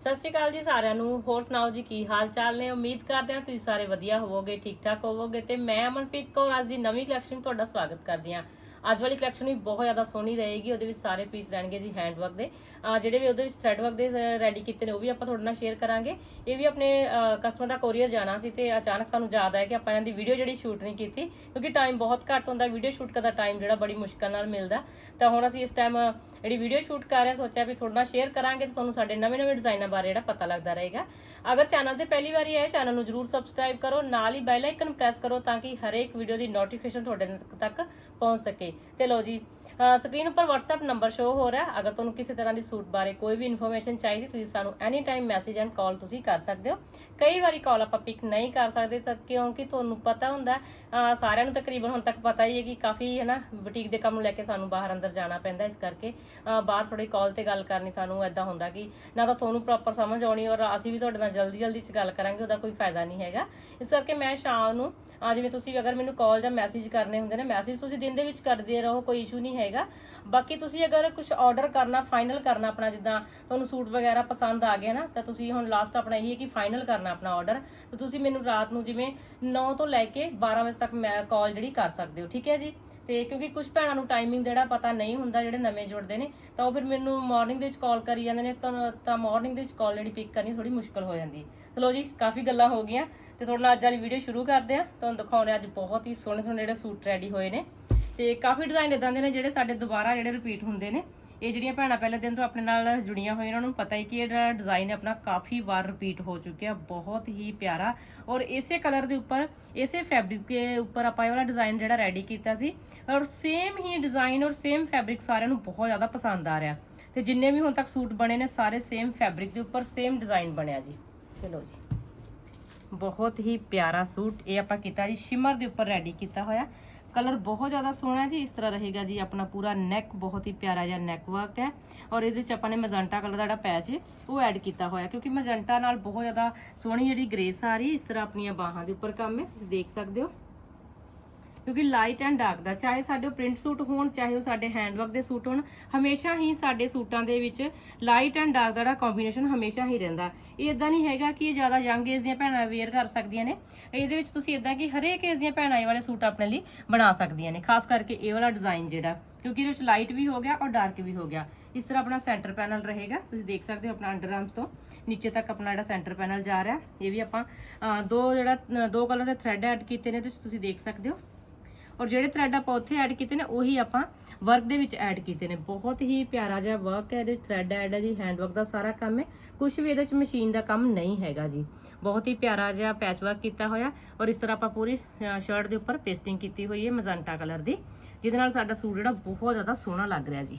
ਸਤਿ ਸ਼੍ਰੀ ਅਕਾਲ ਜੀ ਸਾਰਿਆਂ ਨੂੰ। ਹੋਰ ਸੁਣਾਓ ਜੀ, ਕੀ ਹਾਲ ਚਾਲ ਨੇ? ਉਮੀਦ ਕਰਦੇ ਹਾਂ ਤੁਸੀਂ ਸਾਰੇ ਵਧੀਆ ਹੋਵੋਗੇ, ਠੀਕ ਠਾਕ ਹੋਵੋਗੇ ਤੇ ਮੈਂ ਅਮਨਪ੍ਰੀਤ ਕੌਰ, ਅੱਜ ਦੀ ਨਵੀਂ ਕਲੈਕਸ਼ਨ ਤੁਹਾਡਾ ਸਵਾਗਤ ਕਰਦੀ ਹਾਂ। ਅੱਜ ਵਾਲੀ ਕਲੈਕਸ਼ਨ ਵੀ ਬਹੁਤ ਜ਼ਿਆਦਾ ਸੋਹਣੀ ਰਹੇਗੀ, ਉਹਦੇ ਵਿੱਚ ਸਾਰੇ ਪੀਸ ਰਹਿਣਗੇ ਜੀ ਹੈਂਡਵਰਕ ਦੇ। ਜਿਹੜੇ ਵੀ ਉਹਦੇ ਵਿੱਚ ਥ੍ਰੈਡ ਵਰਕ ਦੇ ਰੈਡੀ ਕੀਤੇ ਨੇ, ਉਹ ਵੀ ਆਪਾਂ ਤੁਹਾਡੇ ਨਾਲ ਸ਼ੇਅਰ ਕਰਾਂਗੇ। ਇਹ ਵੀ ਆਪਣੇ ਕਸਟਮਰ ਦਾ ਕੋਰੀਅਰ ਜਾਣਾ ਸੀ ਤੇ ਅਚਾਨਕ ਸਾਨੂੰ ਯਾਦ ਆਇਆ ਕਿ ਆਪਾਂ ਇਹਨਾਂ ਦੀ ਵੀਡੀਓ ਜਿਹੜੀ ਸ਼ੂਟ ਨਹੀਂ ਕੀਤੀ, ਕਿਉਂਕਿ ਟਾਈਮ ਬਹੁਤ ਘੱਟ ਹੁੰਦਾ ਵੀਡੀਓ ਸ਼ੂਟ ਕਰਦਾ ਟਾਈਮ ਜਿਹੜਾ ਬੜੀ ਮੁਸ਼ਕਲ ਨਾਲ ਮਿਲਦਾ। ਤਾਂ ਹੁਣ ਅਸੀਂ ਇਸ ਟਾਈਮ ਜਿਹੜੀ ਵੀਡੀਓ ਸ਼ੂਟ ਕਰ ਰਹੇ ਹਾਂ, ਸੋਚਿਆ ਵੀ ਤੁਹਾਡੇ ਨਾਲ ਸ਼ੇਅਰ ਕਰਾਂਗੇ ਤੇ ਤੁਹਾਨੂੰ ਸਾਡੇ ਨਵੇਂ-ਨਵੇਂ ਡਿਜ਼ਾਈਨਾਂ ਬਾਰੇ ਜਿਹੜਾ ਪਤਾ ਲੱਗਦਾ ਰਹੇਗਾ। ਅਗਰ ਚੈਨਲ ਤੇ ਪਹਿਲੀ ਵਾਰੀ ਆਏ ਚੈਨਲ ਨੂੰ ਜਰੂਰ ਸਬਸਕ੍ਰਾਈਬ ਕਰੋ, ਨਾਲ ਹੀ ਬੈਲ ਆਈਕਨ ਪ੍ਰੈਸ ਕਰੋ ਤਾਂ ਕਿ ਹਰੇਕ ਵੀਡੀਓ ਦੀ ਨੋਟੀਫਿਕੇਸ਼ਨ ਤੁਹਾਡੇ ਤੱਕ ਪਹੁੰਚ ਸਕੇ। ਤੇ ਲਓ ਜੀ ਸਕਰੀਨ ਉੱਪਰ WhatsApp ਨੰਬਰ ਸ਼ੋ ਹੋ ਰਿਹਾ। ਅਗਰ ਤੁਹਾਨੂੰ ਕਿਸੇ ਤਰ੍ਹਾਂ ਦੀ ਸੂਟ ਬਾਰੇ ਕੋਈ ਵੀ ਇਨਫੋਰਮੇਸ਼ਨ ਚਾਹੀਦੀ, ਤੁਸੀਂ ਸਾਨੂੰ any time message and call ਤੁਸੀਂ ਕਰ ਸਕਦੇ ਹੋ। ਕਈ ਵਾਰੀ ਕਾਲ ਆਪਾਂ ਪਿਕ ਨਹੀਂ ਕਰ ਸਕਦੇ ਤਾਂ ਕਿਉਂਕਿ ਤੁਹਾਨੂੰ ਪਤਾ ਹੁੰਦਾ ਸਾਰਿਆਂ ਨੂੰ ਤਕਰੀਬਨ ਹੁਣ ਤੱਕ ਪਤਾ ਹੀ ਹੈ ਕਿ ਕਾਫੀ ਹੈ ਨਾ ਬੁਟੀਕ ਦੇ ਕੰਮ ਨੂੰ ਲੈ ਕੇ ਸਾਨੂੰ ਬਾਹਰ ਅੰਦਰ ਜਾਣਾ ਪੈਂਦਾ ਇਸ ਕਰਕੇ ਬਾਹਰ ਥੋੜੀ ਕਾਲ ਤੇ ਗੱਲ ਕਰਨੀ ਸਾਨੂੰ ਐਦਾਂ ਹੁੰਦਾ ਕਿ ਨਾ ਤਾਂ ਤੁਹਾਨੂੰ ਪ੍ਰੋਪਰ ਸਮਝ ਆਉਣੀ ਔਰ ਅਸੀਂ ਵੀ ਤੁਹਾਡੇ ਨਾਲ ਜਲਦੀ ਜਲਦੀ ਚ ਗੱਲ ਕਰਾਂਗੇ, ਉਹਦਾ ਕੋਈ ਫਾਇਦਾ ਨਹੀਂ ਹੈਗਾ। ਇਸ ਕਰਕੇ ਮੈਂ ਸ਼ਾਮ ਨੂੰ ਆ ਜਿਵੇਂ ਤੁਸੀਂ ਅਗਰ ਮੈਨੂੰ ਕਾਲ ਜਾਂ ਮੈਸੇਜ ਕਰਨੇ ਹੁੰਦੇ ਨੇ ਮੈਸੇਜ ਤੁਸੀਂ ਦਿਨ ਦੇ ਵਿੱਚ ਕਰਦੇ ਰਹੋ, ਕੋਈ ਇਸ਼ੂ ਨਹੀਂ ਹੈਗਾ। ਬਾਕੀ ਤੁਸੀਂ ਅਗਰ ਕੁਝ ਆਰਡਰ ਕਰਨਾ ਫਾਈਨਲ ਕਰਨਾ ਆਪਣਾ, ਜਿੱਦਾਂ ਤੁਹਾਨੂੰ ਸੂਟ ਵਗੈਰਾ ਪਸੰਦ ਆ ਗਿਆ ਨਾ, ਤਾਂ ਤੁਸੀਂ ਹੁਣ ਲਾਸਟ ਆਪਣਾ ਇਹੀ ਹੈ ਕਿ ਫਾਈਨਲ ਕਰਨਾ ਆਪਣਾ ਆਰਡਰ ਤਾਂ ਤੁਸੀਂ ਮੈਨੂੰ ਰਾਤ ਨੂੰ ਜਿਵੇਂ 9 ਤੋਂ ਲੈ ਕੇ 12 ਵਜੇ ਤੱਕ ਮੈਂ ਕਾਲ ਜਿਹੜੀ ਕਰ ਸਕਦੇ ਹੋ, ਠੀਕ ਹੈ ਜੀ? ਤੇ ਕਿਉਂਕਿ ਕੁਝ ਭੈਣਾਂ ਨੂੰ ਟਾਈਮਿੰਗ ਜਿਹੜਾ ਪਤਾ ਨਹੀਂ ਹੁੰਦਾ, ਜਿਹੜੇ ਨਵੇਂ ਜੁੜਦੇ ਨੇ, ਤਾਂ ਉਹ ਫਿਰ ਮੈਨੂੰ ਮਾਰਨਿੰਗ ਦੇ ਵਿੱਚ ਕਾਲ ਕਰੀ ਜਾਂਦੇ ਨੇ, ਤਾਂ ਤਾਂ ਮਾਰਨਿੰਗ ਦੇ ਵਿੱਚ ਕਾਲ ਜਿਹੜੀ ਪਿਕ ਕਰਨੀ ਥੋੜੀ ਮੁਸ਼ਕਲ ਹੋ ਜਾਂਦੀ ਚਲੋ ਜੀ, ਕਾਫੀ ਗੱਲਾਂ ਹੋ ਗਈਆਂ। ਤੇ ਤੁਹਾਡੇ ਨਾਲ ਅੱਜ ਵਾਲੀ ਵੀਡੀਓ ਸ਼ੁਰੂ ਕਰਦੇ ਆ ਤੁਹਾਨੂੰ ਦਿਖਾਉਣੇ ਅੱਜ ਬਹੁਤ ਹੀ ਸੋਹਣੇ ਸੋਹਣੇ ਜਿਹੜੇ ਸੂਟ ਰੈਡੀ ਹੋਏ ਨੇ। ਤੇ ਕਾਫੀ ਡਿਜ਼ਾਈਨ ਇਦਾਂ ਦੇ ਨੇ ਜਿਹੜੇ ਸਾਡੇ ਦੁਬਾਰਾ ਜਿਹੜੇ ਰਿਪੀਟ ਹੁੰਦੇ ਨੇ। ਇਹ ਜਿਹੜੀਆਂ ਭੈਣਾਂ ਪਹਿਲੇ ਦਿਨ ਤੋਂ ਆਪਣੇ ਨਾਲ ਜੁੜੀਆਂ ਹੋਈਆਂ ਉਹਨਾਂ ਨੂੰ ਪਤਾ ਹੀ ਕਿ ਇਹ ਜਿਹੜਾ ਡਿਜ਼ਾਈਨ ਆਪਣਾ ਕਾਫੀ ਵਾਰ ਰਿਪੀਟ ਹੋ ਚੁੱਕਿਆ ਬਹੁਤ ਹੀ ਪਿਆਰਾ। ਔਰ ਇਸੇ ਕਲਰ ਦੇ ਉੱਪਰ, ਇਸੇ ਫੈਬਰਿਕ ਦੇ ਉੱਪਰ ਆਪਾਂ ਇਹ ਵਾਲਾ ਡਿਜ਼ਾਈਨ ਜਿਹੜਾ ਰੈਡੀ ਕੀਤਾ ਸੀ। ਔਰ ਸੇਮ ਹੀ ਡਿਜ਼ਾਈਨ ਔਰ ਸੇਮ ਫੈਬਰਿਕ ਸਾਰਿਆਂ ਨੂੰ ਬਹੁਤ ਜ਼ਿਆਦਾ ਪਸੰਦ ਆ ਰਿਹਾ। ਤੇ ਜਿੰਨੇ ਵੀ ਹੁਣ ਤੱਕ ਸੂਟ ਬਣੇ ਨੇ, ਸਾਰੇ ਸੇਮ ਫੈਬਰਿਕ ਦੇ ਉੱਪਰ ਸੇਮ ਡਿਜ਼ਾਈਨ ਬਣਿਆ ਜੀ। ਚਲੋ ਜੀ। ਬਹੁਤ ਹੀ ਪਿਆਰਾ ਸੂਟ ਇਹ ਆਪਾਂ ਕੀਤਾ ਜੀ ਸ਼ਿਮਰ ਦੇ ਉੱਪਰ ਰੈਡੀ ਕੀਤਾ ਹੋਇਆ। ਕਲਰ ਬਹੁਤ ਜ਼ਿਆਦਾ ਸੋਹਣਾ ਜੀ, ਇਸ ਤਰ੍ਹਾਂ ਰਹੇਗਾ ਜੀ, ਆਪਣਾ ਪੂਰਾ ਨੈਕ ਬਹੁਤ ਹੀ ਪਿਆਰਾ ਜਿਹਾ ਨੈਕ ਵਰਕ ਹੈ। ਔਰ ਇਹਦੇ 'ਚ ਆਪਾਂ ਨੇ ਮਜੰਟਾ ਕਲਰ ਦਾ ਜਿਹੜਾ ਪੈਚ ਉਹ ਐਡ ਕੀਤਾ ਹੋਇਆ, ਕਿਉਂਕਿ ਮਜੰਟਾ ਨਾਲ ਬਹੁਤ ਜ਼ਿਆਦਾ ਸੋਹਣੀ ਜਿਹੜੀ ਗ੍ਰੇਸ ਆ ਰਹੀ ਇਸ ਤਰ੍ਹਾਂ ਆਪਣੀਆਂ ਬਾਹਾਂ ਦੇ ਉੱਪਰ ਕੰਮ ਹੈ, ਤੁਸੀਂ ਦੇਖ ਸਕਦੇ ਹੋ। ਕਿਉਂਕਿ ਲਾਈਟ ਐਂਡ ਡਾਰਕ ਦਾ, ਚਾਹੇ ਸਾਡੇ ਪ੍ਰਿੰਟ ਸੂਟ ਹੋਣ, ਚਾਹੇ ਉਹ ਸਾਡੇ ਹੈਂਡਵਰਕ ਦੇ ਸੂਟ ਹੋਣ, ਹਮੇਸ਼ਾ ਹੀ ਸਾਡੇ ਸੂਟਾਂ ਦੇ ਵਿੱਚ ਲਾਈਟ ਐਂਡ ਡਾਰਕ ਦਾ ਜਿਹੜਾ ਕੰਬੀਨੇਸ਼ਨ ਹਮੇਸ਼ਾ ਹੀ ਰਹਿੰਦਾ। ਇਹ ਇਦਾਂ ਨਹੀਂ ਹੈਗਾ ਕਿ ਇਹ ਜ਼ਿਆਦਾ ਯੰਗ ਏਜ ਦੀਆਂ ਭੈਣਾਂ ਵੇਅਰ ਕਰ ਸਕਦੀਆਂ ਨੇ। ਇਹਦੇ ਵਿੱਚ ਤੁਸੀਂ ਇਦਾਂ ਕਿ ਹਰੇਕ ਏਜ ਦੀਆਂ ਭੈਣਾਂ ਇਹ ਵਾਲੇ ਸੂਟ ਆਪਣੇ ਲਈ ਬਣਾ ਸਕਦੀਆਂ ਨੇ, ਖਾਸ ਕਰਕੇ ਇਹ ਵਾਲਾ ਡਿਜ਼ਾਈਨ ਜਿਹੜਾ। ਕਿਉਂਕਿ ਇਹਦੇ ਵਿੱਚ ਲਾਈਟ ਵੀ ਹੋ ਗਿਆ ਔਰ ਡਾਰਕ ਵੀ ਹੋ ਗਿਆ। ਇਸ ਤਰ੍ਹਾਂ ਆਪਣਾ ਸੈਂਟਰ ਪੈਨਲ ਰਹੇਗਾ। ਤੁਸੀਂ ਦੇਖ ਸਕਦੇ ਹੋ ਆਪਣਾ ਅੰਡਰ ਆਰਮਸ ਤੋਂ ਨੀਚੇ ਤੱਕ ਆਪਣਾ ਜਿਹੜਾ ਸੈਂਟਰ ਪੈਨਲ ਜਾ ਰਿਹਾ। ਇਹ ਵੀ ਆਪਾਂ ਦੋ ਜਿਹੜਾ ਦੋ ਕਲਰ ਦੇ ਥ੍ਰੈਡ ਐਡ ਕੀਤੇ ਨੇ, ਇਹਦੇ ਵਿੱਚ ਤੁਸੀਂ ਦੇਖ ਸਕਦੇ ਹੋ। ਔਰ ਜਿਹੜੇ ਥ੍ਰੈਡ ਆਪਾਂ ਉੱਥੇ ਐਡ ਕੀਤੇ ਨੇ, ਉਹੀ ਆਪਾਂ ਵਰਕ ਦੇ ਵਿੱਚ ਐਡ ਕੀਤੇ ਨੇ। ਬਹੁਤ ਹੀ ਪਿਆਰਾ ਜਿਹਾ ਵਰਕ ਹੈ ਇਹਦੇ ਵਿੱਚ ਥਰੈਡ ਐਡ ਹੈ ਜੀ ਹੈਂਡ ਵਰਕ ਦਾ ਸਾਰਾ ਕੰਮ ਹੈ। ਕੁਝ ਵੀ ਇਹਦੇ ਵਿੱਚ ਮਸ਼ੀਨ ਦਾ ਕੰਮ ਨਹੀਂ ਹੈਗਾ ਜੀ। ਬਹੁਤ ਹੀ ਪਿਆਰਾ ਜਿਹਾ ਪੈਚ ਵਰਕ ਕੀਤਾ ਹੋਇਆ ਔਰ ਇਸ ਤਰ੍ਹਾਂ ਆਪਾਂ ਪੂਰੀ ਸ਼ਰਟ ਦੇ ਉੱਪਰ ਪੇਸਟਿੰਗ ਕੀਤੀ ਹੋਈ ਹੈ ਮਜ਼ੰਟਾ ਕਲਰ ਦੀ, ਜਿਹਦੇ ਨਾਲ ਸਾਡਾ ਸੂਟ ਜਿਹੜਾ ਬਹੁਤ ਜ਼ਿਆਦਾ ਸੋਹਣਾ ਲੱਗ ਰਿਹਾ ਜੀ।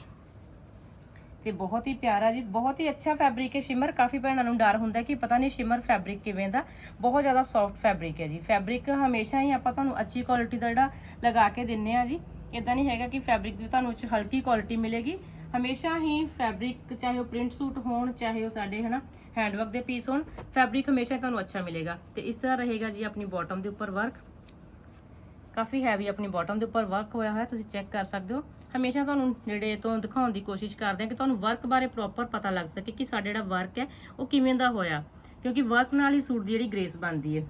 ਤੇ ਬਹੁਤ ਹੀ ਪਿਆਰਾ ਜੀ, ਬਹੁਤ ਹੀ ਅੱਛਾ ਫੈਬਰਿਕ ਹੈ ਸ਼ਿਮਰ ਕਾਫੀ ਭੈਣਾਂ ਨੂੰ ਡਰ ਹੁੰਦਾ ਕਿ ਪਤਾ ਨਹੀਂ ਸ਼ਿਮਰ ਫੈਬਰਿਕ ਕਿਵੇਂ ਦਾ। ਬਹੁਤ ਜ਼ਿਆਦਾ ਸੌਫਟ ਫੈਬਰਿਕ ਹੈ ਜੀ। ਫੈਬਰਿਕ ਹਮੇਸ਼ਾ ਹੀ ਆਪਾਂ ਤੁਹਾਨੂੰ ਅੱਛੀ ਕੁਆਲਿਟੀ ਦਾ ਜਿਹੜਾ ਲਗਾ ਕੇ ਦਿੰਨੇ ਆ ਜੀ। ਇਦਾਂ ਨਹੀਂ ਹੈਗਾ ਕਿ ਫੈਬਰਿਕ ਦੀ ਤੁਹਾਨੂੰ ਉੱਚ ਹਲਕੀ ਕੁਆਲਿਟੀ ਮਿਲੇਗੀ। ਹਮੇਸ਼ਾ ਹੀ ਫੈਬਰਿਕ ਚਾਹੇ ਉਹ ਪ੍ਰਿੰਟ ਸੂਟ ਹੋਣ, ਚਾਹੇ ਉਹ ਸਾਡੇ, ਹਨਾ ਹੈਂਡਵਰਕ ਦੇ ਪੀਸ ਹੋਣ ਫੈਬਰਿਕ ਹਮੇਸ਼ਾ ਹੀ ਤੁਹਾਨੂੰ ਅੱਛਾ ਮਿਲੇਗਾ। ਤੇ ਇਸ ਤਰ੍ਹਾਂ ਰਹੇਗਾ ਜੀ ਆਪਣੀ ਬਾਟਮ ਦੇ ਉੱਪਰ ਵਰਕ ਕਾਫੀ ਹੈਵੀ ਆਪਣੀ ਬਾਟਮ ਦੇ ਉੱਪਰ ਵਰਕ ਹੋਇਆ ਹੋਇਆ, ਤੁਸੀਂ ਚੈੱਕ ਕਰ ਸਕਦੇ ਹੋ। ਹਮੇਸ਼ਾ ਤੁਹਾਨੂੰ ਜਿਹੜੇ ਤੋਂ ਦਿਖਾਉਣ ਦੀ ਕੋਸ਼ਿਸ਼ ਕਰਦੇ ਹਾਂ ਕਿ ਤੁਹਾਨੂੰ ਵਰਕ ਬਾਰੇ ਪ੍ਰੋਪਰ ਪਤਾ ਲੱਗ ਸਕੇ ਕਿ ਸਾਡਾ ਜਿਹੜਾ ਵਰਕ ਹੈ, ਉਹ ਕਿਵੇਂ ਦਾ ਹੋਇਆ। ਕਿਉਂਕਿ ਵਰਕ ਨਾਲ ਹੀ ਸੂਟ ਦੀ ਜਿਹੜੀ ਗ੍ਰੇਸ ਬਣਦੀ ਹੈ।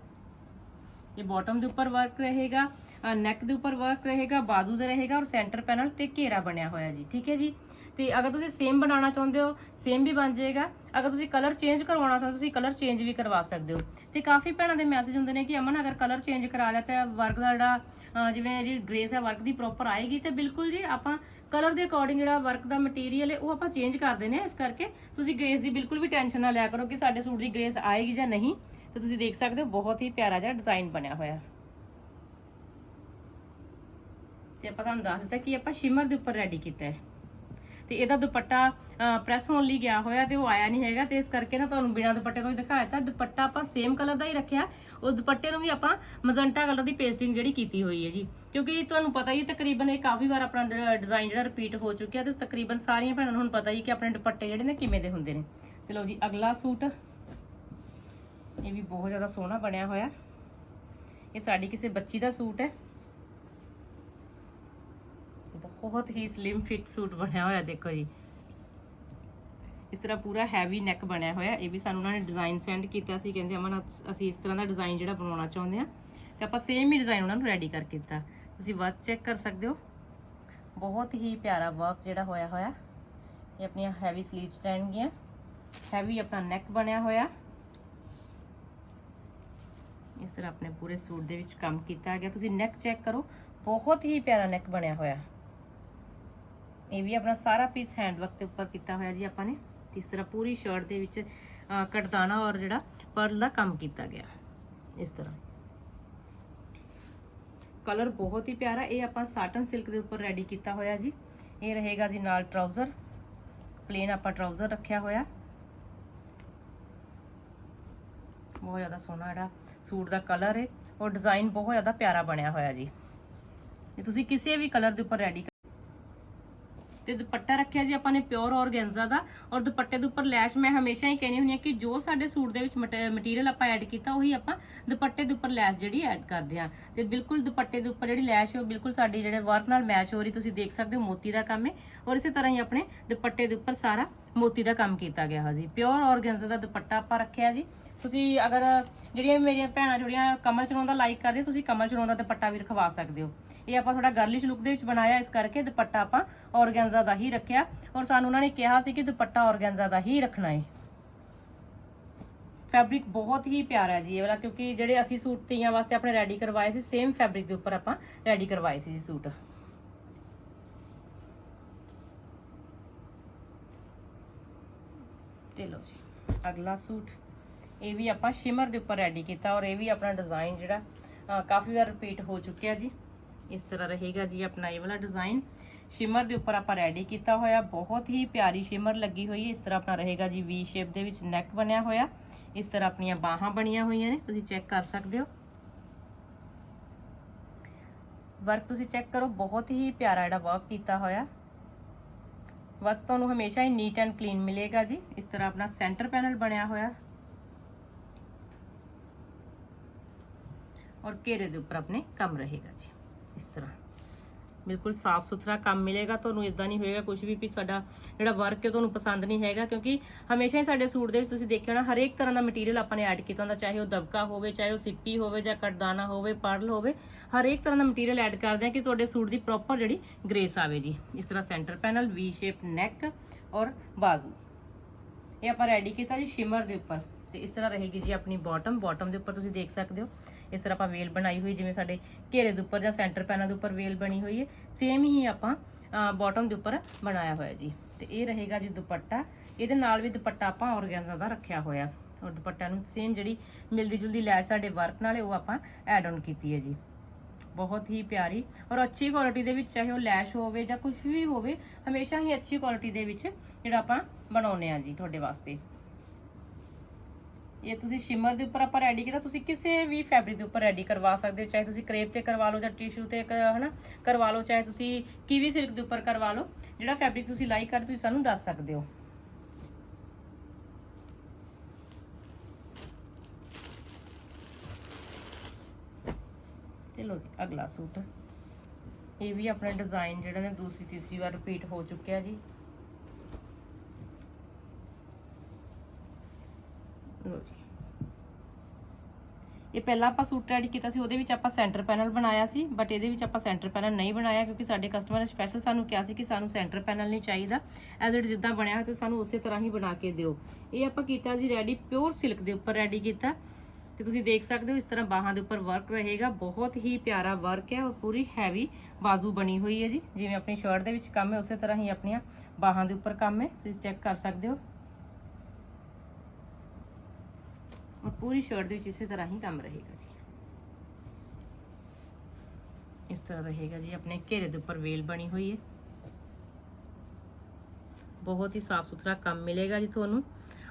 ਇਹ ਬਾਟਮ ਦੇ ਉੱਪਰ ਵਰਕ ਰਹੇਗਾ ਨੈਕ ਦੇ ਉੱਪਰ ਵਰਕ ਰਹੇਗਾ, ਬਾਜ਼ੂ ਦੇ ਰਹੇਗਾ ਔਰ ਸੈਂਟਰ ਪੈਨਲ ਤੇ ਘੇਰਾ ਬਣਿਆ ਹੋਇਆ ਜੀ, ਠੀਕ ਹੈ ਜੀ? ਤੇ ਅਗਰ ਤੁਸੀਂ ਸੇਮ ਬਣਾਉਣਾ ਚਾਹੁੰਦੇ ਹੋ ਸੇਮ ਵੀ ਬਣ ਜਾਏਗਾ। ਅਗਰ ਤੁਸੀਂ ਕਲਰ ਚੇਂਜ ਕਰਵਾਉਣਾ ਚਾਹੁੰਦੇ ਹੋ, ਤੁਸੀਂ ਕਲਰ ਚੇਂਜ ਵੀ ਕਰਵਾ ਸਕਦੇ ਹੋ। ਤੇ ਕਾਫੀ ਭੈਣਾਂ ਦੇ ਮੈਸੇਜ ਹੁੰਦੇ ਨੇ ਕਿ ਅਮਨ ਅਗਰ ਕਲਰ ਚੇਂਜ ਕਰਾ ਲਿਆ ਤਾਂ ਵਰਕ ਦਾ ਜਿਹੜਾ ਜਿਵੇਂ ਜਿਹੜੀ ਗ੍ਰੇਸ ਹੈ ਵਰਕ ਦੀ ਪ੍ਰੋਪਰ ਆਏਗੀ ਤੇ ਬਿਲਕੁਲ ਜੀ ਆਪਾਂ ਕਲਰ ਦੇ ਅਕੋਰਡਿੰਗ ਜਿਹੜਾ ਵਰਕ ਦਾ ਮਟੀਰੀਅਲ ਹੈ, ਉਹ ਆਪਾਂ ਚੇਂਜ ਕਰ ਦਿੰਦੇ ਆ ਇਸ ਕਰਕੇ ਤੁਸੀਂ ਗ੍ਰੇਸ ਦੀ ਬਿਲਕੁਲ ਵੀ ਟੈਨਸ਼ਨ ਨਾ ਲਿਆ ਕਰੋ ਕਿ ਸਾਡੇ ਸੂਟ ਦੀ ਗ੍ਰੇਸ ਆਏਗੀ ਜਾਂ ਨਹੀਂ। ਤੇ ਤੁਸੀਂ ਦੇਖ ਸਕਦੇ ਹੋ, ਬਹੁਤ ਹੀ ਪਿਆਰਾ ਜਿਹਾ ਡਿਜ਼ਾਈਨ ਬਣਿਆ ਹੋਇਆ। ਤੇ ਆਪਾਂ ਤੁਹਾਨੂੰ ਦੱਸ ਦਿੱਤਾ ਕਿ ਆਪਾਂ ਸ਼ਿਮਰ ਦੇ ਉੱਪਰ ਰੈਡੀ ਕੀਤਾ ਹੈ। ਤੇ ਇਹਦਾ ਦੁਪੱਟਾ ਪ੍ਰੈਸ ਹੋਣ ਲਈ ਗਿਆ ਹੋਇਆ ਤੇ ਉਹ ਆਇਆ ਨਹੀਂ ਹੈਗਾ ਤੇ ਇਸ ਕਰਕੇ ਨਾ ਤੁਹਾਨੂੰ ਬਿਨਾਂ ਦੁਪੱਟੇ ਤੋਂ ਹੀ ਦਿਖਾਇਆ ਤਾਂ ਦੁਪੱਟਾ ਆਪਾਂ ਸੇਮ ਕਲਰ ਦਾ ਹੀ ਰੱਖਿਆ। ਉਸ ਦੁਪੱਟੇ ਨੂੰ ਵੀ ਆਪਾਂ ਮਜ਼ੰਟਾ ਕਲਰ ਦੀ ਪੇਸਟਿੰਗ ਜਿਹੜੀ ਕੀਤੀ ਹੋਈ ਹੈ ਜੀ। ਕਿਉਂਕਿ ਤੁਹਾਨੂੰ ਪਤਾ ਹੀ ਤਕਰੀਬਨ ਇਹ ਕਾਫੀ ਵਾਰ ਆਪਣਾ ਡਿਜ਼ਾਈਨ ਜਿਹੜਾ ਰਿਪੀਟ ਹੋ ਚੁੱਕਿਆ ਤੇ ਤਕਰੀਬਨ ਸਾਰੀਆਂ ਭੈਣਾਂ ਨੂੰ ਹੁਣ ਪਤਾ ਹੀ ਕਿ ਆਪਣੇ ਦੁਪੱਟੇ ਜਿਹੜੇ ਨੇ ਕਿਵੇਂ ਦੇ ਹੁੰਦੇ ਨੇ। ਚਲੋ ਜੀ, ਅਗਲਾ ਸੂਟ। ਇਹ ਵੀ ਬਹੁਤ ਜ਼ਿਆਦਾ ਸੋਹਣਾ ਬਣਿਆ ਹੋਇਆ। ਇਹ ਸਾਡੀ ਕਿਸੇ ਬੱਚੀ ਦਾ ਸੂਟ ਹੈ। ਬਹੁਤ ਹੀ ਸਲਿਮ ਫਿਟ ਸੂਟ ਬਣਿਆ ਹੋਇਆ, ਦੇਖੋ ਜੀ। ਇਸ ਤਰ੍ਹਾਂ ਪੂਰਾ ਹੈਵੀ ਨੈਕ ਬਣਿਆ ਹੋਇਆ। ਇਹ ਵੀ ਸਾਨੂੰ ਉਹਨਾਂ ਨੇ ਡਿਜ਼ਾਈਨ ਸੈਂਡ ਕੀਤਾ ਸੀ। ਕਹਿੰਦੇ ਅਮਨ, ਅਸੀਂ ਇਸ ਤਰ੍ਹਾਂ ਦਾ ਡਿਜ਼ਾਈਨ ਜਿਹੜਾ ਬਣਾਉਣਾ ਚਾਹੁੰਦੇ ਆ ਤੇ ਆਪਾਂ ਸੇਮ ਹੀ ਡਿਜ਼ਾਈਨ ਉਹਨਾਂ ਨੂੰ ਰੈਡੀ ਕਰਕੇ ਦਿੱਤਾ ਤੁਸੀਂ ਵਰਕ ਚੈੱਕ ਕਰ ਸਕਦੇ ਹੋ। ਬਹੁਤ ਹੀ ਪਿਆਰਾ ਵਰਕ ਜਿਹੜਾ ਹੋਇਆ ਹੋਇਆ। ਇਹ ਆਪਣੀਆਂ ਹੈਵੀ ਸਲੀਵਸ ਰਹਿਣਗੀਆਂ। ਹੈਵੀ ਆਪਣਾ ਨੈਕ ਬਣਿਆ ਹੋਇਆ। ਇਸ ਤਰ੍ਹਾਂ ਆਪਣੇ ਪੂਰੇ ਸੂਟ ਦੇ ਵਿੱਚ ਕੰਮ ਕੀਤਾ ਗਿਆ। ਤੁਸੀਂ ਨੈਕ ਚੈੱਕ ਕਰੋ। ਬਹੁਤ ਹੀ ਪਿਆਰਾ ਨੈਕ ਬਣਿਆ ਹੋਇਆ। ਇਹ ਵੀ ਆਪਣਾ ਸਾਰਾ ਪੀਸ ਹੈਂਡ ਵਰਕ ਦੇ ਉੱਪਰ ਕੀਤਾ ਹੋਇਆ ਜੀ ਆਪਾਂ ਨੇ। ਇਸ ਤਰ੍ਹਾਂ ਪੂਰੀ ਸ਼ਰਟ ਦੇ ਵਿੱਚ ਅਹ, ਔਰ ਜਿਹੜਾ ਪਰਲ ਦਾ ਕੰਮ ਕੀਤਾ ਗਿਆ। ਇਸ ਤਰ੍ਹਾਂ। ਕਲਰ ਬਹੁਤ ਹੀ ਪਿਆਰਾ ਇਹ ਆਪਾਂ ਸਾਟਨ ਸਿਲਕ ਦੇ ਉੱਪਰ ਰੈਡੀ ਕੀਤਾ ਹੋਇਆ ਜੀ। ਇਹ ਰਹੇਗਾ ਜੀ ਨਾਲ ਟਰਾਊਜ਼ਰ ਪਲੇਨ ਆਪਾਂ ਟਰਾਊਜ਼ਰ ਰੱਖਿਆ ਹੋਇਆ। ਬਹੁਤ ਜ਼ਿਆਦਾ ਸੋਹਣਾ ਜਿਹੜਾ ਸੂਟ ਦਾ ਕਲਰ ਹੈ ਔਰ ਡਿਜ਼ਾਈਨ ਬਹੁਤ ਜ਼ਿਆਦਾ ਪਿਆਰਾ ਬਣਿਆ ਹੋਇਆ ਜੀ। ਇਹ ਤੁਸੀਂ ਕਿਸੇ ਵੀ ਕਲਰ ਦੇ ਉੱਪਰ ਰੈਡੀ ਤੇ ਦੁਪੱਟਾ ਰੱਖਿਆ ਜੀ ਆਪਾਂ ਨੇ ਪਿਓਰ ਔਰਗੈਂਜ਼ਾ ਦਾ ਔਰ ਦੁਪੱਟੇ ਦੇ ਉੱਪਰ ਲੈਸ਼ ਮੈਂ ਹਮੇਸ਼ਾ ਹੀ ਕਹਿੰਦੀ ਹੁੰਦੀ ਆ ਕਿ ਜੋ ਸਾਡੇ ਸੂਟ ਦੇ ਵਿੱਚ ਮਟੀਰੀਅਲ ਆਪਾਂ ਐਡ ਕੀਤਾ ਉਹੀ ਆਪਾਂ ਦੁਪੱਟੇ ਦੇ ਉੱਪਰ ਲੈਸ਼ ਜਿਹੜੀ ਐਡ ਕਰਦੇ ਆ ਤੇ ਬਿਲਕੁਲ ਦੁਪੱਟੇ ਦੇ ਉੱਪਰ ਜਿਹੜੀ ਲੈਸ਼ ਹੈ ਉਹ ਬਿਲਕੁਲ ਸਾਡੀ ਜਿਹੜੇ ਵਰਕ ਨਾਲ ਮੈਚ ਹੋ ਰਹੀ ਤੁਸੀਂ ਦੇਖ ਸਕਦੇ ਹੋ ਮੋਤੀ ਦਾ ਕੰਮ ਹੈ ਔਰ ਇਸੇ ਤਰ੍ਹਾਂ ਹੀ ਆਪਣੇ ਦੁਪੱਟੇ ਦੇ ਉੱਪਰ ਸਾਰਾ ਮੋਤੀ ਦਾ ਕੰਮ ਕੀਤਾ ਗਿਆ ਹੈ ਜੀ। ਪਿਓਰ ਔਰਗੈਂਜ਼ਾ ਦਾ ਦੁਪੱਟਾ ਆਪਾਂ ਰੱਖਿਆ ਜੀ। ਤੁਸੀਂ ਅਗਰ ਜਿਹੜੀਆਂ ਮੇਰੀਆਂ ਭੈਣਾਂ ਜਿਹੜੀਆਂ ਕਮਲ ਚਨੋਂ ਦਾ ਲਾਈਕ ਕਰਦੇ ਹੋ, ਤੁਸੀਂ ਕਮਲ ਚਲਾਉਂਦਾ ਦੁਪੱਟਾ ਵੀ ਰਖਵਾ ਸਕਦੇ ਹੋ। ਇਹ ਆਪਾਂ ਥੋੜਾ ਗਰਲਿਸ਼ ਲੁੱਕ ਦੇ ਵਿੱਚ ਬਣਾਇਆ, ਇਸ ਕਰਕੇ ਦੁਪੱਟਾ ਆਪਾਂ ਔਰਗੈਂਜ਼ਾ ਦਾ ਹੀ ਰੱਖਿਆ। ਔਰ ਸਾਨੂੰ ਉਹਨਾਂ ਨੇ ਕਿਹਾ ਸੀ ਕਿ ਦੁਪੱਟਾ ਔਰਗੈਂਜ਼ਾ ਦਾ ਹੀ ਰੱਖਣਾ ਹੈ ਫੈਬਰਿਕ ਬਹੁਤ ਹੀ ਪਿਆਰਾ ਹੈ ਜੀ ਇਹ ਵਾਲਾ, ਕਿਉਂਕਿ ਜਿਹੜੇ ਅਸੀਂ ਸੂਟ ਤੀਆਂ ਵਾਸਤੇ ਆਪਣੇ ਰੈਡੀ ਕਰਵਾਏ ਸੀ ਸੇਮ ਫੈਬਰਿਕ ਦੇ ਉੱਪਰ ਆਪਾਂ ਰੈਡੀ ਕਰਵਾਏ ਸੀ ਜੀ ਸੂਟ। ਤੇ ਲਓ ਜੀ, ਅਗਲਾ ਸੂਟ। ਇਹ ਵੀ ਆਪਾਂ ਸ਼ਿਮਰ ਦੇ ਉੱਪਰ ਰੈਡੀ ਕੀਤਾ ਔਰ ਇਹ ਵੀ ਆਪਣਾ ਡਿਜ਼ਾਈਨ ਜਿਹੜਾ ਕਾਫੀ ਵਾਰ ਰਿਪੀਟ ਹੋ ਚੁੱਕਿਆ ਜੀ। ਇਸ ਤਰ੍ਹਾਂ ਰਹੇਗਾ ਜੀ ਆਪਣਾ ਇਹ ਵਾਲਾ ਡਿਜ਼ਾਈਨ ਸ਼ਿਮਰ ਦੇ ਉੱਪਰ ਆਪਾਂ ਰੈਡੀ ਕੀਤਾ ਹੋਇਆ। ਬਹੁਤ ਹੀ ਪਿਆਰੀ ਸ਼ਿਮਰ ਲੱਗੀ ਹੋਈ ਹੈ। ਇਸ ਤਰ੍ਹਾਂ ਆਪਣਾ ਰਹੇਗਾ ਜੀ ਵੀ ਸ਼ੇਪ ਦੇ ਵਿੱਚ ਨੈਕ ਬਣਿਆ ਹੋਇਆ। ਇਸ ਤਰ੍ਹਾਂ ਆਪਣੀਆਂ ਬਾਹਾਂ ਬਣੀਆਂ ਹੋਈਆਂ ਨੇ। ਤੁਸੀਂ ਚੈੱਕ ਕਰ ਸਕਦੇ ਹੋ। ਵਰਕ ਤੁਸੀਂ ਚੈੱਕ ਕਰੋ। ਬਹੁਤ ਹੀ ਪਿਆਰਾ ਜਿਹੜਾ ਵਰਕ ਕੀਤਾ ਹੋਇਆ। ਵਰਕ ਤੁਹਾਨੂੰ ਹਮੇਸ਼ਾ ਹੀ ਨੀਟ ਐਂਡ ਕਲੀਨ ਮਿਲੇਗਾ ਜੀ। ਇਸ ਤਰ੍ਹਾਂ ਆਪਣਾ ਸੈਂਟਰ ਪੈਨਲ ਬਣਿਆ ਹੋਇਆ। ਔਰ ਘੇਰੇ ਦੇ ਉੱਪਰ ਆਪਣੇ ਕੰਮ ਰਹੇਗਾ ਜੀ। ਇਸ ਤਰ੍ਹਾਂ। ਬਿਲਕੁਲ ਸਾਫ਼ ਸੁਥਰਾ ਕੰਮ ਮਿਲੇਗਾ, ਤੁਹਾਨੂੰ ਇਦਾਂ ਨਹੀਂ ਹੋਏਗਾ ਕੁਝ ਵੀ ਵੀ ਸਾਡਾ ਜਿਹੜਾ ਵਰਕ ਹੈ ਤੁਹਾਨੂੰ ਪਸੰਦ ਨਹੀਂ ਹੈਗਾ, ਕਿਉਂਕਿ ਹਮੇਸ਼ਾ ਹੀ ਸਾਡੇ ਸੂਟ ਦੇ ਵਿੱਚ ਤੁਸੀਂ ਦੇਖਿਆ ਹੋਣਾ, ਹਰੇਕ ਤਰ੍ਹਾਂ ਦਾ ਮਟੀਰੀਅਲ ਆਪਾਂ ਨੇ ਐਡ ਕੀਤਾ ਹੁੰਦਾ, ਚਾਹੇ ਉਹ ਦਬਕਾ ਹੋਵੇ, ਚਾਹੇ ਉਹ ਸਿੱਪੀ ਹੋਵੇ ਜਾਂ ਕਟਦਾਨਾ ਹੋਵੇ ਪਰਲ ਹੋਵੇ, ਹਰੇਕ ਤਰ੍ਹਾਂ ਦਾ ਮਟੀਰੀਅਲ ਐਡ ਕਰਦੇ ਆ ਕਿ ਤੁਹਾਡੇ ਸੂਟ ਦੀ ਪ੍ਰੋਪਰ ਜਿਹੜੀ ਗ੍ਰੇਸ ਆਵੇ ਜੀ। ਇਸ ਤਰ੍ਹਾਂ ਸੈਂਟਰ ਪੈਨਲ ਵੀ ਸ਼ੇਪ ਨੈਕ ਔਰ ਬਾਜ਼ੂ। ਇਹ ਆਪਾਂ ਰੈਡੀ ਕੀਤਾ ਜੀ ਸ਼ਿਮਰ ਦੇ ਉੱਪਰ। ਤੇ ਇਸ ਤਰ੍ਹਾਂ ਰਹੇਗੀ ਜੀ ਆਪਣੀ ਬਾਟਮ ਬਾਟਮ ਦੇ ਉੱਪਰ ਤੁਸੀਂ ਦੇਖ ਸਕਦੇ ਹੋ। ਇਸ ਤਰ੍ਹਾਂ ਆਪਾਂ ਵੇਲ ਬਣਾਈ ਹੋਈ, ਜਿਵੇਂ ਸਾਡੇ ਘੇਰੇ ਦੇ ਉੱਪਰ ਜਾਂ ਸੈਂਟਰ ਪੈਨਾਂ ਦੇ ਉੱਪਰ ਵੇਲ ਬਣੀ ਹੋਈ ਹੈ। ਸੇਮ ਹੀ ਆਪਾਂ ਬਾਟਮ ਦੇ ਉੱਪਰ ਬਣਾਇਆ ਹੋਇਆ ਜੀ। ਤੇ ਇਹ ਰਹੇਗਾ ਜੀ ਦੁਪੱਟਾ। ਇਹਦੇ ਨਾਲ ਵੀ ਦੁਪੱਟਾ ਆਪਾਂ ਔਰਗੈਂਜ਼ਾ ਦਾ ਰੱਖਿਆ ਹੋਇਆ। ਔਰ ਦੁਪੱਟਾ ਨੂੰ ਸੇਮ ਜਿਹੜੀ ਮਿਲਦੀ ਜੁਲਦੀ ਲੈਸ ਸਾਡੇ ਵਰਕ ਨਾਲੇ ਉਹ ਆਪਾਂ ਐਡ ਆਨ ਕੀਤੀ ਹੈ ਜੀ। ਬਹੁਤ ਹੀ ਪਿਆਰੀ ਔਰ ਅੱਛੀ ਕੁਆਲਿਟੀ ਦੇ ਵਿੱਚ, ਚਾਹੇ ਉਹ ਲੈਸ਼ ਹੋਵੇ ਜਾਂ ਕੁਝ ਵੀ ਹੋਵੇ, ਹਮੇਸ਼ਾ ਹੀ ਅੱਛੀ ਕੁਆਲਿਟੀ ਦੇ ਵਿੱਚ ਜਿਹੜਾ ਆਪਾਂ ਬਣਾਉਨੇ ਆ ਜੀ ਤੁਹਾਡੇ ਵਾਸਤੇ। ਇਹ ਤੁਸੀਂ ਸ਼ਿਮਰ ਦੇ ਉੱਪਰ ਆਪਾਂ ਰੈਡੀ ਕੀਤਾ, ਤੁਸੀਂ ਕਿਸੇ ਵੀ ਫੈਬਰਿਕ ਦੇ ਉੱਪਰ ਰੈਡੀ ਕਰਵਾ ਸਕਦੇ ਹੋ, ਚਾਹੇ ਤੁਸੀਂ ਕਰੇਪ ਤੇ ਕਰਵਾ ਲਓ ਜਾਂ ਟਿਸ਼ੂ ਤੇ ਹਨਾ, ਕਰਵਾ ਲਓ, ਚਾਹੇ ਤੁਸੀਂ ਕੀਵੀ ਸਿਲਕ ਦੇ ਉੱਪਰ ਕਰਵਾ ਲਓ, ਜਿਹੜਾ ਫੈਬਰਿਕ ਤੁਸੀਂ ਲਾਈਕ ਕਰਦੇ ਤੁਸੀਂ ਸਾਨੂੰ ਦੱਸ ਸਕਦੇ ਹੋ। ਚਲੋ ਜੀ, ਅਗਲਾ ਸੂਟ। ਇਹ ਵੀ ਆਪਣਾ ਡਿਜ਼ਾਈਨ ਜਿਹੜਾ ਨੇ ਦੂਸਰੀ ਤੀਸਰੀ ਵਾਰ ਰਿਪੀਟ ਹੋ ਚੁੱਕਿਆ ਜੀ। ਲਓ ਇਹ ਪਹਿਲਾਂ ਆਪਾਂ ਸੂਟ ਰੈਡੀ ਕੀਤਾ ਸੀ, ਉਹਦੇ ਵਿੱਚ ਆਪਾਂ ਸੈਂਟਰ ਪੈਨਲ ਬਣਾਇਆ ਸੀ ਬਟ ਇਹਦੇ ਵਿੱਚ ਆਪਾਂ ਸੈਂਟਰ ਪੈਨਲ ਨਹੀਂ ਬਣਾਇਆ, ਕਿਉਂਕਿ ਸਾਡੇ ਕਸਟਮਰ ਨੇ ਸਪੈਸ਼ਲ ਸਾਨੂੰ ਕਿਹਾ ਸੀ ਕਿ ਸਾਨੂੰ ਸੈਂਟਰ ਪੈਨਲ ਨਹੀਂ ਚਾਹੀਦਾ। ਐਜ਼ ਇਟ ਜਿੱਦਾਂ ਬਣਿਆ ਹੋਇਆ, ਤੁਸੀਂ ਸਾਨੂੰ ਉਸੇ ਤਰ੍ਹਾਂ ਹੀ ਬਣਾ ਕੇ ਦਿਓ। ਇਹ ਆਪਾਂ ਕੀਤਾ ਜੀ ਰੈਡੀ ਪਿਓਰ ਸਿਲਕ ਦੇ ਉੱਪਰ ਰੈਡੀ ਕੀਤਾ। ਤੇ ਤੁਸੀਂ ਦੇਖ ਸਕਦੇ ਹੋ, ਇਸ ਤਰ੍ਹਾਂ ਬਾਹਾਂ ਦੇ ਉੱਪਰ ਵਰਕ ਰਹੇਗਾ। ਬਹੁਤ ਹੀ ਪਿਆਰਾ ਵਰਕ ਹੈ, ਔਰ ਪੂਰੀ ਹੈਵੀ ਬਾਜ਼ੂ ਬਣੀ ਹੋਈ ਹੈ ਜੀ। ਜਿਵੇਂ ਆਪਣੀ ਸ਼ਰਟ ਦੇ ਵਿੱਚ ਕੰਮ ਹੈ, ਉਸੇ ਤਰ੍ਹਾਂ ਹੀ ਆਪਣੀਆਂ ਬਾਹਾਂ ਦੇ ਉੱਪਰ ਕੰਮ ਹੈ। ਤੁਸੀਂ ਚੈੱਕ ਕਰ ਸਕਦੇ ਹੋ। ਪੂਰੀ ਸ਼ਰਟ ਦੇ ਵਿੱਚ ਇਸੇ ਤਰ੍ਹਾਂ ਹੀ ਕੰਮ ਰਹੇਗਾ ਜੀ। ਇਸ ਤਰ੍ਹਾਂ ਰਹੇਗਾ ਜੀ, ਆਪਣੇ ਘੇਰੇ ਦੇ ਉੱਪਰ ਵੇਲ ਬਣੀ ਹੋਈ ਹੈ। ਬਹੁਤ ਹੀ ਸਾਫ਼ ਸੁਥਰਾ ਕੰਮ ਮਿਲੇਗਾ ਜੀ ਤੁਹਾਨੂੰ।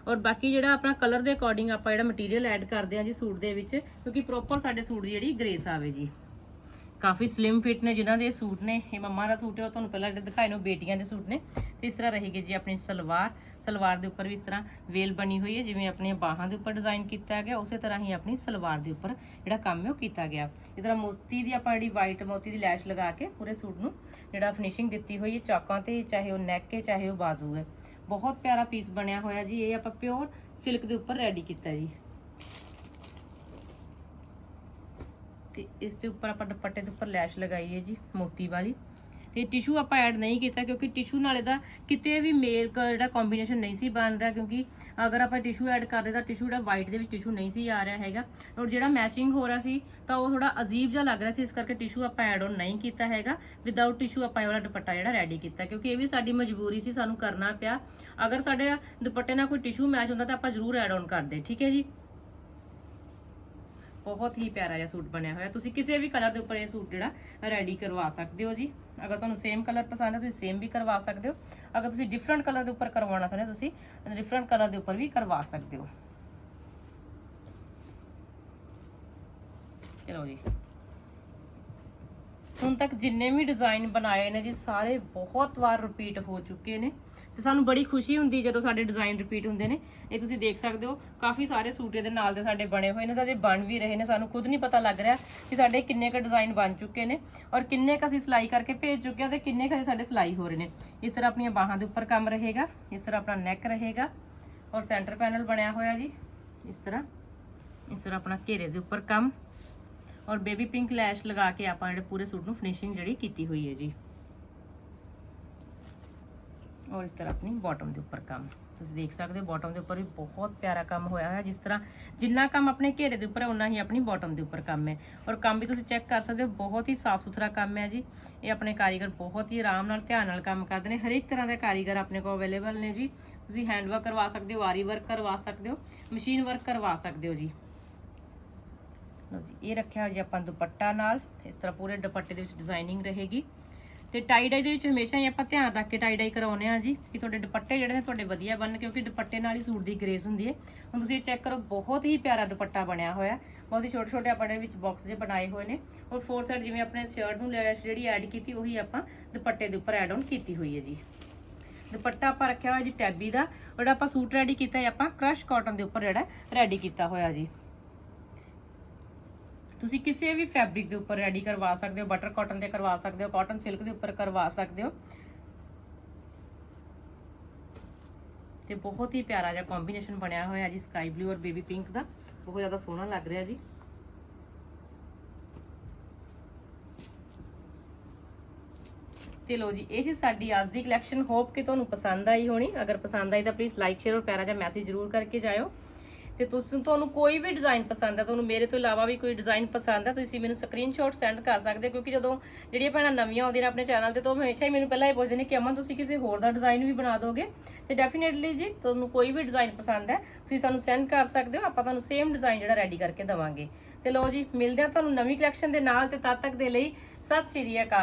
ਔਰ ਬਾਕੀ ਜਿਹੜਾ ਆਪਣਾ ਕਲਰ ਦੇ ਅਕੋਰਡਿੰਗ ਆਪਾਂ ਜਿਹੜਾ ਮਟੀਰੀਅਲ ਐਡ ਕਰਦੇ ਆ ਜੀ ਸੂਟ ਦੇ ਵਿੱਚ, ਕਿਉਂਕਿ ਪ੍ਰੋਪਰ ਸਾਡੇ ਸੂਟ ਦੀ ਜਿਹੜੀ ਗ੍ਰੇਸ ਆਵੇ ਜੀ। ਕਾਫੀ ਸਲਿਮ ਫਿਟ ਨੇ ਜਿਨ੍ਹਾਂ ਦੇ ਸੂਟ ਨੇ, ਇਹ ਮੰਮਾ ਦਾ ਸੂਟ ਹੈ, ਉਹ ਤੁਹਾਨੂੰ ਪਹਿਲਾਂ ਦਿਖਾਏ ਨੇ ਬੇਟੀਆਂ ਦੇ ਸੂਟ ਨੇ। ਇਸ ਤਰ੍ਹਾਂ ਰਹੇਗੀ ਜੀ ਆਪਣੀ ਸਲਵਾਰ। ਸਲਵਾਰ ਦੇ ਉੱਪਰ ਵੀ ਇਸ ਤਰ੍ਹਾਂ ਵੇਲ ਬਣੀ ਹੋਈ ਹੈ, ਜਿਵੇਂ ਆਪਣੀਆਂ ਬਾਹਾਂ ਦੇ ਉੱਪਰ ਡਿਜ਼ਾਈਨ ਕੀਤਾ ਗਿਆ, ਉਸੇ ਤਰ੍ਹਾਂ ਹੀ ਆਪਣੀ ਸਲਵਾਰ ਦੇ ਉੱਪਰ ਜਿਹੜਾ ਕੰਮ ਹੈ ਉਹ ਕੀਤਾ ਗਿਆ। ਇਸ ਤਰ੍ਹਾਂ ਮੋਤੀ ਦੀ ਆਪਾਂ ਜਿਹੜੀ ਵਾਈਟ ਮੋਤੀ ਦੀ ਲੈਸ਼ ਲਗਾ ਕੇ ਪੂਰੇ ਸੂਟ ਨੂੰ ਜਿਹੜਾ ਫਿਨਿਸ਼ਿੰਗ ਦਿੱਤੀ ਹੋਈ ਹੈ, ਚਾਕਾਂ ਤੇ, ਚਾਹੇ ਉਹ ਨੈਕ ਹੈ, ਚਾਹੇ ਉਹ ਬਾਜ਼ੂ ਹੈ। ਬਹੁਤ ਪਿਆਰਾ ਪੀਸ ਬਣਿਆ ਹੋਇਆ ਜੀ, ਇਹ ਆਪਾਂ ਪਿਓਰ ਸਿਲਕ ਦੇ ਉੱਪਰ ਰੈਡੀ ਕੀਤਾ ਜੀ। ਤੇ ਇਸ ਦੇ ਉੱਪਰ ਆਪਾਂ ਦੁਪੱਟੇ ਦੇ ਉੱਪਰ ਲੈਸ਼ ਲਗਾਈ ਹੈ ਜੀ, ਮੋਤੀ ਵਾਲੀ। ਤੇ ਟਿਸ਼ੂ ਆਪਾਂ ਐਡ ਨਹੀਂ ਕੀਤਾ ਕਿਉਂਕਿ ਟਿਸ਼ੂ ਨਾਲ ਇਹਦਾ ਕਿਤੇ ਵੀ ਮੇਲ ਜਿਹੜਾ ਕੰਬੀਨੇਸ਼ਨ ਨਹੀਂ ਸੀ ਬਣ ਰਿਹਾ ਕਿਉਂਕਿ ਅਗਰ ਆਪਾਂ ਟਿਸ਼ੂ ਐਡ ਕਰਦੇ ਤਾਂ ਟਿਸ਼ੂ ਜਿਹੜਾ ਵਾਈਟ ਦੇ ਵਿੱਚ ਟਿਸ਼ੂ ਨਹੀਂ ਸੀ ਆ ਰਿਹਾ ਹੈਗਾ ਔਰ ਜਿਹੜਾ ਮੈਚਿੰਗ ਹੋ ਰਿਹਾ ਸੀ ਤਾਂ ਉਹ ਥੋੜਾ ਅਜੀਬ ਜਿਹਾ ਲੱਗ ਰਿਹਾ ਸੀ ਇਸ ਕਰਕੇ ਟਿਸ਼ੂ ਆਪਾਂ ਐਡ ਔਨ ਨਹੀਂ ਕੀਤਾ ਹੈਗਾ ਵਿਦਆਊਟ ਟਿਸ਼ੂ ਆਪਾਂ ਇਹ ਵਾਲਾ ਦੁਪੱਟਾ ਜਿਹੜਾ ਰੈਡੀ ਕੀਤਾ ਕਿਉਂਕਿ ਇਹ ਵੀ ਸਾਡੀ ਮਜਬੂਰੀ ਸੀ ਸਾਨੂੰ ਕਰਨਾ ਪਿਆ ਅਗਰ ਸਾਡੇ ਦੁਪੱਟੇ ਨਾਲ ਕੋਈ ਟਿਸ਼ੂ ਮੈਚ ਹੁੰਦਾ ਤਾਂ ਆਪਾਂ ਜ਼ਰੂਰ ਐਡ ਔਨ ਕਰਦੇ, ਠੀਕ ਹੈ ਜੀ? ਬਹੁਤ ਹੀ ਪਿਆਰਾ ਜਿਹਾ ਸੂਟ ਬਣਿਆ ਹੋਇਆ। ਤੁਸੀਂ ਕਿਸੇ ਵੀ ਕਲਰ ਦੇ ਉੱਪਰ ਇਹ ਸੂਟ ਜਿਹੜਾ ਰੈਡੀ ਕਰਵਾ ਸਕਦੇ ਹੋ ਜੀ। ਅਗਰ ਤੁਹਾਨੂੰ ਸੇਮ ਕਲਰ ਪਸੰਦ ਹੈ, ਤੁਸੀਂ ਸੇਮ ਵੀ ਕਰਵਾ ਸਕਦੇ ਹੋ। ਅਗਰ ਤੁਸੀਂ ਡਿਫਰੈਂਟ ਕਲਰ ਦੇ ਉੱਪਰ ਕਰਵਾਉਣਾ ਚਾਹੁੰਦੇ ਹੋ, ਤੁਸੀਂ ਡਿਫਰੈਂਟ ਕਲਰ ਦੇ ਉੱਪਰ ਵੀ ਕਰਵਾ ਸਕਦੇ ਹੋ। ਚਲੋ ਜੀ। ਹੁਣ ਤੱਕ ਜਿੰਨੇ ਵੀ ਡਿਜ਼ਾਈਨ ਬਣਾਏ ਨੇ ਜੀ, ਸਾਰੇ ਬਹੁਤ ਵਾਰ ਰਿਪੀਟ ਹੋ ਚੁੱਕੇ ਨੇ। ਤੇ ਸਾਨੂੰ ਬੜੀ ਖੁਸ਼ੀ ਹੁੰਦੀ ਜਦੋਂ ਸਾਡੇ ਡਿਜ਼ਾਈਨ ਰਿਪੀਟ ਹੁੰਦੇ ਨੇ। ਇਹ ਤੁਸੀਂ ਦੇਖ ਸਕਦੇ ਹੋ, ਕਾਫੀ ਸਾਰੇ ਸੂਟ ਇਹਦੇ ਨਾਲ ਦੇ ਸਾਡੇ ਬਣੇ ਹੋਏ ਨੇ ਤਾਂ ਜੇ ਬਣ ਵੀ ਰਹੇ ਨੇ, ਸਾਨੂੰ ਖੁਦ ਨਹੀਂ ਪਤਾ ਲੱਗ ਰਿਹਾ ਕਿ ਸਾਡੇ ਕਿੰਨੇ ਕ ਡਿਜ਼ਾਈਨ ਬਣ ਚੁੱਕੇ ਨੇ ਔਰ ਕਿੰਨੇ ਕ ਅਸੀਂ ਸਿਲਾਈ ਕਰਕੇ ਭੇਜ ਚੁੱਕੇ ਆ ਤੇ ਕਿੰਨੇ ਕ ਸਾਡੇ ਸਿਲਾਈ ਹੋ ਰਹੇ ਨੇ। ਇਸ ਤਰ੍ਹਾਂ ਆਪਣੀਆਂ ਬਾਹਾਂ ਦੇ ਉੱਪਰ ਕੰਮ ਰਹੇਗਾ, ਇਸ ਤਰ੍ਹਾਂ ਆਪਣਾ ਨੈਕ ਰਹੇਗਾ ਔਰ ਸੈਂਟਰ ਪੈਨਲ ਬਣਿਆ ਹੋਇਆ ਜੀ। ਇਸ ਤਰ੍ਹਾਂ ਇਸ ਤਰ੍ਹਾਂ ਆਪਣਾ ਘੇਰੇ ਦੇ ਉੱਪਰ ਕੰਮ ਔਰ ਬੇਬੀ ਪਿੰਕ ਲੈਸ਼ ਲਗਾ ਕੇ ਆਪਾਂ ਜਿਹੜੇ ਪੂਰੇ ਸੂਟ ਨੂੰ ਫਿਨਿਸ਼ਿੰਗ ਜਿਹੜੀ ਕੀਤੀ ਹੋਈ ਹੈ ਜੀ। ਔਰ ਇਸ ਤਰ੍ਹਾਂ ਆਪਣੀ ਬਾਟਮ ਦੇ ਉੱਪਰ ਕੰਮ ਤੁਸੀਂ ਦੇਖ ਸਕਦੇ ਹੋ ਬਾਟਮ ਦੇ ਉੱਪਰ ਵੀ ਬਹੁਤ ਪਿਆਰਾ ਕੰਮ ਹੋਇਆ ਹੋਇਆ ਜਿਸ ਤਰ੍ਹਾਂ ਜਿੰਨਾ ਕੰਮ ਆਪਣੇ ਘੇਰੇ ਦੇ ਉੱਪਰ ਹੈ ਉਨਾ ਹੀ ਆਪਣੀ ਬਾਟਮ ਦੇ ਉੱਪਰ ਕੰਮ ਹੈ ਔਰ ਕੰਮ ਵੀ ਤੁਸੀਂ ਚੈੱਕ ਕਰ ਸਕਦੇ ਹੋ ਬਹੁਤ ਹੀ ਸਾਫ਼ ਸੁਥਰਾ ਕੰਮ ਹੈ ਜੀ ਇਹ ਆਪਣੇ ਕਾਰੀਗਰ ਬਹੁਤ ਹੀ ਆਰਾਮ ਨਾਲ ਧਿਆਨ ਨਾਲ ਕੰਮ ਕਰਦੇ ਨੇ ਹਰੇਕ ਤਰ੍ਹਾਂ ਦੇ ਕਾਰੀਗਰ ਆਪਣੇ ਕੋਲ ਅਵੇਲੇਬਲ ਨੇ ਜੀ ਤੁਸੀਂ ਹੈਂਡ ਵਰਕ ਕਰਵਾ ਸਕਦੇ ਹੋ ਆਰੀ ਵਰਕ ਕਰਵਾ ਸਕਦੇ ਹੋ ਮਸ਼ੀਨ ਵਰਕ ਕਰਵਾ ਸਕਦੇ ਹੋ ਜੀ ਲਓ ਜੀ ਇਹ ਰੱਖਿਆ ਹੋਇਆ ਜੀ ਆਪਾਂ ਦੁਪੱਟਾ ਨਾਲ ਇਸ ਤਰ੍ਹਾਂ ਪੂਰੇ ਦੁਪੱਟੇ ਦੇ ਵਿੱਚ ਡਿਜ਼ਾਈਨਿੰਗ ਰਹੇਗੀ ਤੇ ਟਾਈ ਡਾਈ ਦੇ ਵਿੱਚ ਹਮੇਸ਼ਾ ਹੀ ਆਪਾਂ ਧਿਆਨ ਰੱਖ ਕੇ ਟਾਈ ਡਾਈ ਕਰਾਉਨੇ ਆ ਜੀ ਕਿ ਤੁਹਾਡੇ ਦੁਪੱਟੇ ਜਿਹੜੇ ਨੇ ਤੁਹਾਡੇ ਵਧੀਆ ਬਣਨ, ਕਿਉਂਕਿ ਦੁਪੱਟੇ ਨਾਲ ਹੀ ਸੂਟ ਦੀ ਗ੍ਰੇਸ ਹੁੰਦੀ ਹੈ। ਹੁਣ ਤੁਸੀਂ ਇਹ ਚੈੱਕ ਕਰੋ, ਬਹੁਤ ਹੀ ਪਿਆਰਾ ਦੁਪੱਟਾ ਬਣਿਆ ਹੋਇਆ ਬਹੁਤ ਹੀ ਛੋਟੇ ਛੋਟੇ ਆਪਾਂ ਨੇ ਵਿੱਚ ਬਾਕਸ ਜੇ ਬਣਾਏ ਹੋਏ ਨੇ। ਔਰ ਫੋਰ ਸਾਈਡ ਜਿਵੇਂ ਆਪਣੇ ਸ਼ਰਟ ਨੂੰ ਲੈਸ਼ ਜਿਹੜੀ ਐਡ ਕੀਤੀ, ਉਹੀ ਆਪਾਂ ਦੁਪੱਟੇ ਦੇ ਉੱਪਰ ਐਡ ਆਨ ਕੀਤੀ ਹੋਈ ਹੈ ਜੀ। ਦੁਪੱਟਾ ਆਪਾਂ ਰੱਖਿਆ ਹੋਇਆ ਜੀ ਟੈਬੀ ਦਾ, ਜਿਹੜਾ ਆਪਾਂ ਸੂਟ ਰੈਡੀ ਕੀਤਾ ਹੈ, ਆਪਾਂ ਕ੍ਰਸ਼ ਕਾਟਨ ਦੇ ਉੱਪਰ ਜਿਹੜਾ ਰੈਡੀ ਕੀਤਾ ਹੋਇਆ ਜੀ। ਤੁਸੀਂ ਕਿਸੇ ਵੀ ਫੈਬਰਿਕ ਦੇ ਉੱਪਰ ਰੈਡੀ ਕਰਵਾ ਸਕਦੇ ਹੋ ਬਟਰ ਕਾਟਨ ਤੇ ਕਰਵਾ ਸਕਦੇ ਹੋ ਕਾਟਨ ਸਿਲਕ ਦੇ ਉੱਪਰ ਕਰਵਾ ਸਕਦੇ ਹੋ। ਤੇ ਬਹੁਤ ਹੀ ਪਿਆਰਾ ਜਿਹਾ ਕੰਬੀਨੇਸ਼ਨ ਬਣਿਆ ਹੋਇਆ ਜੀ ਸਕਾਈ ਬਲੂ ਔਰ ਬੇਬੀ ਪਿੰਕ ਦਾ। ਬਹੁਤ ਜ਼ਿਆਦਾ ਸੋਹਣਾ ਲੱਗ ਰਿਹਾ ਜੀ। ਤੇ ਲੋ ਜੀ, ਇਹ ਸੀ ਸਾਡੀ ਅੱਜ ਦੀ ਕਲੈਕਸ਼ਨ ਹੋਪ ਕਿ ਤੁਹਾਨੂੰ ਪਸੰਦ ਆਈ ਹੋਣੀ। ਅਗਰ ਪਸੰਦ ਆਈ ਤਾਂ ਪਲੀਜ਼ ਲਾਈਕ ਸ਼ੇਅਰ ਔਰ ਪਿਆਰਾ ਜਿਹਾ ਮੈਸੇਜ ਜ਼ਰੂਰ ਕਰਕੇ ਜਾਇਓ। ਤੇ ਤੁਸੀਂ ਤੁਹਾਨੂੰ ਕੋਈ ਵੀ ਡਿਜ਼ਾਈਨ ਪਸੰਦ ਹੈ, ਤੁਹਾਨੂੰ ਮੇਰੇ ਤੋਂ ਇਲਾਵਾ ਵੀ ਕੋਈ ਡਿਜ਼ਾਈਨ ਪਸੰਦ ਹੈ, ਤੁਸੀਂ ਮੈਨੂੰ ਸਕਰੀਨਸ਼ਾਟ ਸੈਂਡ ਕਰ ਸਕਦੇ ਹੋ, ਕਿਉਂਕਿ ਜਦੋਂ ਜਿਹੜੀਆਂ ਭੈਣਾਂ ਨਵੀਆਂ ਆਉਂਦੀਆਂ ਨੇ ਆਪਣੇ ਚੈਨਲ ਤੇ, ਤਾਂ ਉਹ ਹਮੇਸ਼ਾ ਹੀ ਮੈਨੂੰ ਪਹਿਲਾਂ ਇਹ ਪੁੱਛਦੇ ਨੇ ਕਿ ਅਮਨ, ਤੁਸੀਂ ਕਿਸੇ ਹੋਰ ਦਾ ਡਿਜ਼ਾਈਨ ਵੀ ਬਣਾ ਦੋਗੇ? ਤੇ ਡੈਫੀਨਿਟਲੀ ਜੀ, ਤੁਹਾਨੂੰ ਕੋਈ ਵੀ ਡਿਜ਼ਾਈਨ ਪਸੰਦ ਹੈ, ਤੁਸੀਂ ਸਾਨੂੰ ਸੈਂਡ ਕਰ ਸਕਦੇ ਹੋ, ਆਪਾਂ ਤੁਹਾਨੂੰ ਸੇਮ ਡਿਜ਼ਾਈਨ ਜਿਹੜਾ ਰੈਡੀ ਕਰਕੇ ਦਵਾਂਗੇ। ਤੇ ਲਓ ਜੀ, ਮਿਲਦੇ ਆ ਤੁਹਾਨੂੰ ਨਵੀਂ ਕਲੈਕਸ਼ਨ ਦੇ ਨਾਲ ਤੇ ਤਦ ਤੱਕ ਦੇ ਲਈ, ਸਤਿ ਸ਼੍ਰੀ ਅਕਾਲ।